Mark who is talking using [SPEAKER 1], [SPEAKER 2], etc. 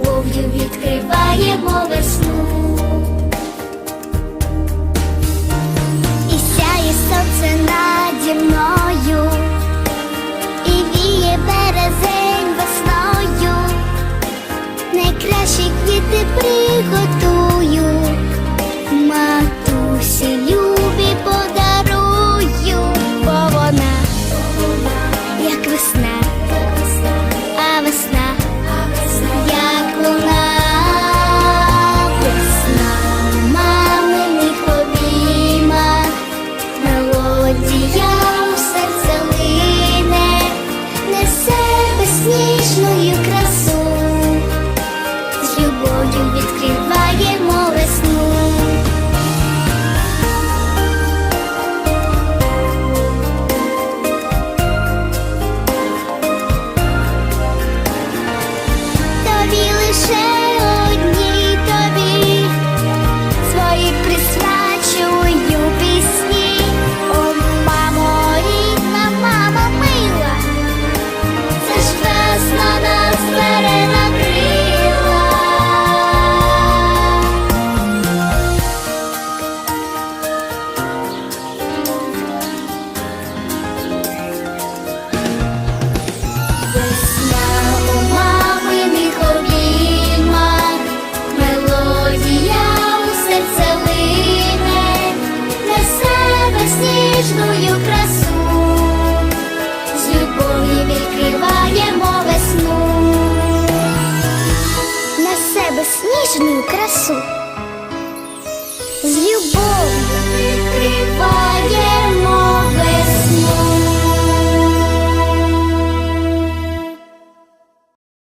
[SPEAKER 1] Любов'ю відкриваємо весну. І сяє сонце наді мною, і віє березень весною найкращі квіти приготую, кожною красу, з любов'ю відкриваємо весну, на себе сніжну красу, з любов'ю відкриваємо.